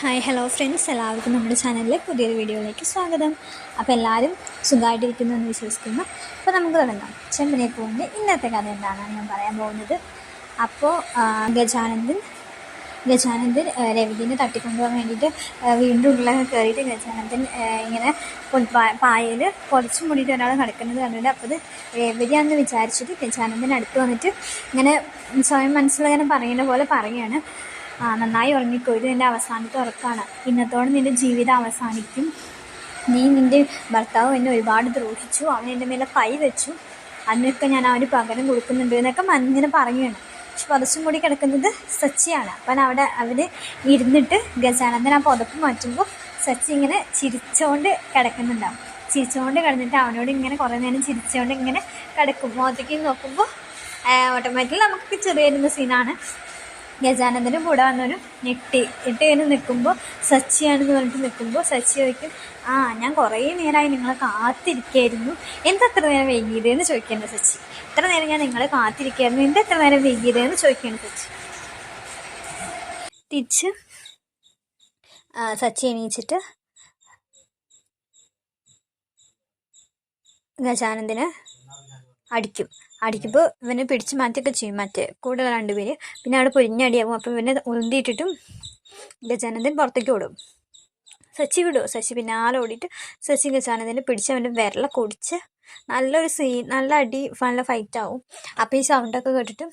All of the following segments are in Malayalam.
ഹായ് ഹലോ ഫ്രണ്ട്സ് എല്ലാവർക്കും നമ്മുടെ ചാനലിലെ പുതിയൊരു വീഡിയോയിലേക്ക് സ്വാഗതം. അപ്പോൾ എല്ലാവരും സുഖമായിട്ടിരിക്കുന്നു എന്ന് വിശ്വസിക്കുന്നു. അപ്പോൾ നമുക്ക് തുടങ്ങാം. ചെമ്പനെ പൂവിന്റെ ഇന്നത്തെ കഥ എന്താണെന്ന് ഞാൻ പറയാൻ പോകുന്നത്. അപ്പോൾ ഗജാനന്ദൻ ഗജാനന്ദൻ രവിദിനെ തട്ടിക്കൊണ്ടുപോകാൻ വേണ്ടിയിട്ട് വീണ്ടും ഉള്ളിലൊക്കെ കയറിയിട്ട് ഗജാനന്ദൻ ഇങ്ങനെ പായയിൽ കുറച്ച് മുടിയിട്ട് ഒരാൾ കിടക്കുന്നത് കണ്ടിട്ട് അപ്പോൾ അത് രവിയാണെന്ന് വിചാരിച്ചിട്ട് ഗജാനന്ദൻ അടുത്ത് വന്നിട്ട് ഇങ്ങനെ സ്വയം മനസ്സിലിങ്ങനെ പറയുന്ന പോലെ പറയുകയാണ്. നന്നായി ഉറങ്ങിക്കോ. ഇത് നിന്റെ അവസാനത്തെ ഉറക്കമാണ് ഇന്നത്തോടെ നിന്റെ ജീവിതം അവസാനിക്കും. നീ നിന്റെ ഭർത്താവ് എന്നെ ഒരുപാട് ദ്രോഹിച്ചു. അവൻ എന്റെ മേലെ കൈ വെച്ചു. അതിനൊക്കെ ഞാൻ അവന് പകരം കൊടുക്കുന്നുണ്ട് എന്നൊക്കെ മഞ്ഞിനെ പറയുകയാണ്. പക്ഷെ പതച്ചും കൂടി കിടക്കുന്നത് സച്ചിയാണ്. അപ്പം അവിടെ അവർ ഇരുന്നിട്ട് ഗജാനന്ദൻ ആ പുതപ്പ് മാറ്റുമ്പോൾ സച്ചി ഇങ്ങനെ ചിരിച്ചുകൊണ്ട് കിടക്കുന്നുണ്ടാവും. ചിരിച്ചുകൊണ്ട് കിടന്നിട്ട് അവനോട് ഇങ്ങനെ കുറേ നേരം ചിരിച്ചുകൊണ്ട് ഇങ്ങനെ കിടക്കും. മുഖത്തേക്ക് നോക്കുമ്പോൾ ഓട്ടോമാറ്റിക്കലി നമുക്ക് ചെറിയ സീനാണ് ഗജാനന്ദന് കൂടെ വന്നൊരു ഞെട്ടി. ഇട്ട് ഇങ്ങനെ നിൽക്കുമ്പോൾ സച്ചിയാണെന്ന് പറഞ്ഞിട്ട് നിൽക്കുമ്പോൾ സച്ചി ചോദിക്കും ആ ഞാൻ കുറേ നേരമായി നിങ്ങളെ കാത്തിരിക്കായിരുന്നു. എന്താ എത്ര നേരം വൈകിയത് എന്ന് സച്ചി. എത്ര നേരം ഞാൻ നിങ്ങളെ കാത്തിരിക്കായിരുന്നു. എന്താ എത്ര നേരം വൈകിയത് എന്ന് സച്ചി. തിരിച്ച് സച്ചി എണീച്ചിട്ട് ഗജാനന്ദന് അടിക്കും. അടിക്കുമ്പോൾ ഇവനെ പിടിച്ച് മാറ്റൊക്കെ ചെയ്യും. മറ്റേ കൂടെ രണ്ടുപേര് പിന്നെ അവിടെ പൊരിഞ്ഞടിയാകും അപ്പം ഇവനെ ഉന്തിയിട്ടിട്ടും ഗജാനന്ദൻ പുറത്തേക്ക് ഓടും. ശശി വിടും ശശി പിന്നെ ഓടിയിട്ട് ശശി ഗജാനന്ദനെ പിടിച്ച് അവന്റെ വിരലൊക്കെ ഒടിച്ച് നല്ലൊരു സീൻ നല്ല അടി നല്ല ഫൈറ്റ് ആവും. അപ്പോൾ ഈ സൗണ്ടൊക്കെ കേട്ടിട്ട്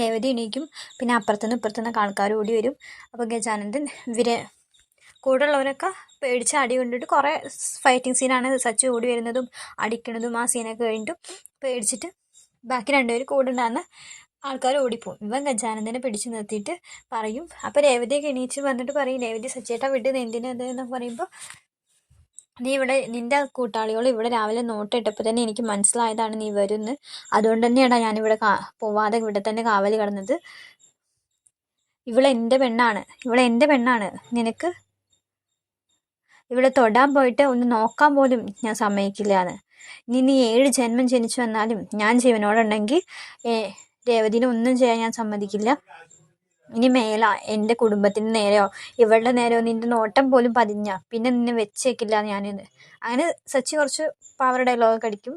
രേവതി എണീക്കും. പിന്നെ അപ്പുറത്തുനിന്ന് ഇപ്പുറത്തുനിന്നൊക്കെ ആൾക്കാർ ഓടി വരും. അപ്പോൾ ഗജാനന്ദൻ ഇവരെ കൂടെ ഉള്ളവരൊക്കെ പേടിച്ച് അടി കൊണ്ടിട്ട് കുറേ ഫൈറ്റിംഗ് സീനാണ് സച്ചു ഓടി വരുന്നതും അടിക്കണതും ആ സീനൊക്കെ കഴിഞ്ഞിട്ടും പേടിച്ചിട്ട് ബാക്കി രണ്ടുപേരും കൂടെ ഉണ്ടാകുന്ന ആൾക്കാർ ഓടിപ്പോവും. ഇവൻ ഗജാനന്ദനെ പിടിച്ചു നിർത്തിയിട്ട് പറയും. അപ്പോൾ രേവതിയൊക്കെ എണീച്ച് വന്നിട്ട് പറയും രേവതി സച്ചേട്ടാ വിട്ട് എന്തിനത് എന്നൊക്കെ പറയുമ്പോൾ നീ ഇവിടെ നിന്റെ കൂട്ടാളികൾ ഇവിടെ രാവിലെ നോട്ടിട്ടപ്പോൾ തന്നെ എനിക്ക് മനസ്സിലായതാണ് നീ വരുന്ന്. അതുകൊണ്ട് തന്നെയാണ് ഞാനിവിടെ കാ പോവാതെ ഇവിടെ തന്നെ കാവൽ കിടന്നത്. ഇവളെ എന്റെ പെണ്ണാണ്. ഇവളെ എന്റെ പെണ്ണാണ്. നിനക്ക് ഇവിടെ തൊടാൻ പോയിട്ട് ഒന്ന് നോക്കാൻ പോലും ഞാൻ സമ്മതിക്കില്ല എന്ന് ഇനി നീ ഏഴ് ജന്മം ജനിച്ചു വന്നാലും ഞാൻ ജീവനോടുണ്ടെങ്കിൽ രേവതിനെ ഒന്നും ചെയ്യാൻ ഞാൻ സമ്മതിക്കില്ല. ഇനി മേല എന്റെ കുടുംബത്തിന് നേരെയോ ഇവളുടെ നേരെയോ നിന്റെ നോട്ടം പോലും പതിഞ്ഞ പിന്നെ നിന്നെ വെച്ചേക്കില്ല ഞാനിന്ന്. അങ്ങനെ സച്ചി കുറച്ച് പവർ ഡയലോഗ് അടിക്കും.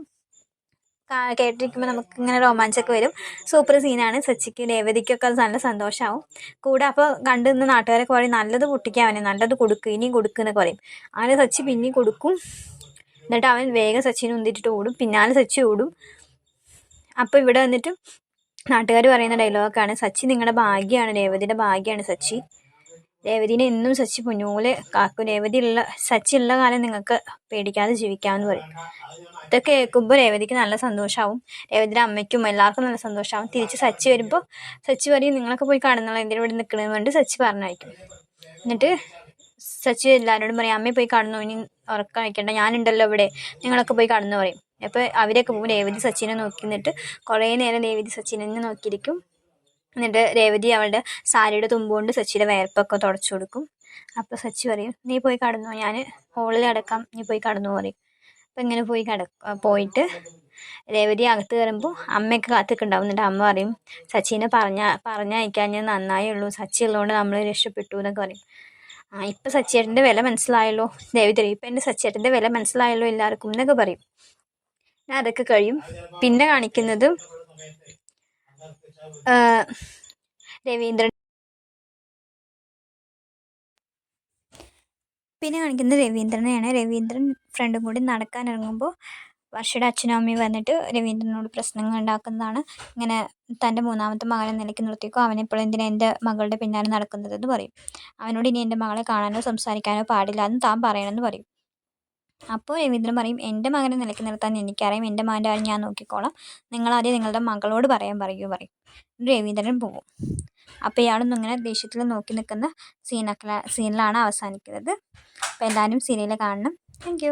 കേട്ടിരിക്കുമ്പോൾ നമുക്ക് ഇങ്ങനെ രോമാഞ്ചമൊക്കെ വരും. സൂപ്പർ സീനാണ് സച്ചിക്ക് രേവതിക്കൊക്കെ നല്ല സന്തോഷമാവും കൂടെ അപ്പോൾ കണ്ടു നിന്ന് നാട്ടുകാരൊക്കെ പറയും നല്ലത് പൊട്ടിക്കാവനെ നല്ലത് കൊടുക്കും ഇനിയും കൊടുക്കുന്നൊക്കെ പറയും. അങ്ങനെ സച്ചി പിന്നെയും കൊടുക്കും. എന്നിട്ട് അവൻ വേഗം സച്ചിനെ ഉന്തിട്ടിട്ട് ഓടും. പിന്നാലെ സച്ചി ഓടും. അപ്പോൾ ഇവിടെ വന്നിട്ട് നാട്ടുകാർ പറയുന്ന ഡയലോഗൊക്കെയാണ് സച്ചി നിങ്ങളുടെ ഭാഗ്യമാണ് രേവതിയുടെ ഭാഗ്യമാണ് സച്ചി. രേവതിനെ എന്നും സച്ചി പുഞ്ഞൂൽ കാക്കും. രേവതി ഉള്ള സച്ചി ഉള്ള കാലം നിങ്ങൾക്ക് പേടിക്കാതെ ജീവിക്കാമെന്ന് പറയും. ഇതൊക്കെ കേൾക്കുമ്പോൾ രേവതിക്ക് നല്ല സന്തോഷമാവും രേവതിയുടെ അമ്മയ്ക്കും എല്ലാവർക്കും നല്ല സന്തോഷമാവും തിരിച്ച് സച്ചി വരുമ്പോൾ സച്ചി പറയും നിങ്ങളൊക്കെ പോയി കാണുന്നുള്ള എന്തിനും ഇവിടെ നിൽക്കണമെന്ന് പറഞ്ഞിട്ട് സച്ചി പറഞ്ഞയക്കും. എന്നിട്ട് സച്ചി എല്ലാവരോടും പറയും അമ്മയെ പോയി കാണുന്നു? ഇനി ഉറക്കം വയ്ക്കണ്ട. ഞാനുണ്ടല്ലോ ഇവിടെ. നിങ്ങളൊക്കെ പോയി കാണുന്നു? പറയും. അപ്പോൾ അവരൊക്കെ പോകും. രേവതി സച്ചിനെ നോക്കി നിന്നിട്ട് കുറേ നേരം രേവതി സച്ചിനെ നോക്കിയിരിക്കും. എന്നിട്ട് രേവതി അവളുടെ സാരിയുടെ തുമ്പുകൊണ്ട് സച്ചിയുടെ വയർപ്പൊക്കെ തുടച്ചു കൊടുക്കും. അപ്പോൾ സച്ചി പറയും നീ പോയി കടന്നു ഞാൻ ഹോളിൽ അടക്കാം നീ പോയി കടന്നു പറയും. അപ്പം ഇങ്ങനെ പോയി കട പോയിട്ട് രേവതി അകത്ത് കയറുമ്പോൾ അമ്മയൊക്കെ കാത്തിക്കുണ്ടാവും എന്നിട്ട് അമ്മ പറയും സച്ചിനെ പറഞ്ഞ പറഞ്ഞയക്കാൻ ഞാൻ നന്നായേ ഉള്ളൂ. സച്ചി ഉള്ളതുകൊണ്ട് നമ്മൾ രക്ഷപ്പെട്ടു എന്നൊക്കെ പറയും. ആ ഇപ്പം സച്ചേട്ടന്റെ വില മനസ്സിലായല്ലോ. രേവതി പറയും ഇപ്പം എന്റെ സച്ചേട്ടന്റെ വില മനസ്സിലായല്ലോ എല്ലാവർക്കും എന്നൊക്കെ പറയും. ഞാൻ അതൊക്കെ കഴിയും. പിന്നെ കാണിക്കുന്നത് രവീന്ദ്രൻ. പിന്നെ കാണിക്കുന്നത് രവീന്ദ്രനെയാണ്. രവീന്ദ്രൻ ഫ്രണ്ടും കൂടി നടക്കാൻ ഇറങ്ങുമ്പോൾ വർഷയുടെ അച്ഛനും അമ്മയും വന്നിട്ട് രവീന്ദ്രനോട് പ്രശ്നങ്ങൾ ഉണ്ടാക്കുന്നതാണ്. ഇങ്ങനെ തന്റെ മൂന്നാമത്തെ മകനെ നിലയ്ക്ക് നിർത്തിക്കോ അവനെപ്പോഴും എന്തിനാ എന്റെ മകളുടെ പിന്നാലെ നടക്കുന്നതെന്ന് പറയും. അവനോട് ഇനി എന്റെ മകളെ കാണാനോ സംസാരിക്കാനോ പാടില്ല എന്ന് താൻ പറയണമെന്ന് പറയും. അപ്പോൾ രവീന്ദ്രൻ പറയും എന്റെ മകനെ നിലയ്ക്ക് നിർത്താൻ എനിക്കറിയാം. എന്റെ മകന്റെ കാര്യം ഞാൻ നോക്കിക്കോളാം. നിങ്ങളാദ്യം നിങ്ങളുടെ മകളോട് പറയാൻ പറയൂ. പറയും രവീന്ദ്രൻ പോകും. അപ്പോൾ ഇയാളൊന്നും ഇങ്ങനെ ദേഷ്യത്തിൽ നോക്കി നിൽക്കുന്ന സീനൊക്കെ സീനിലാണ് അവസാനിക്കുന്നത്. അപ്പോൾ എല്ലാവരും സീരിയൽ കാണണം. താങ്ക്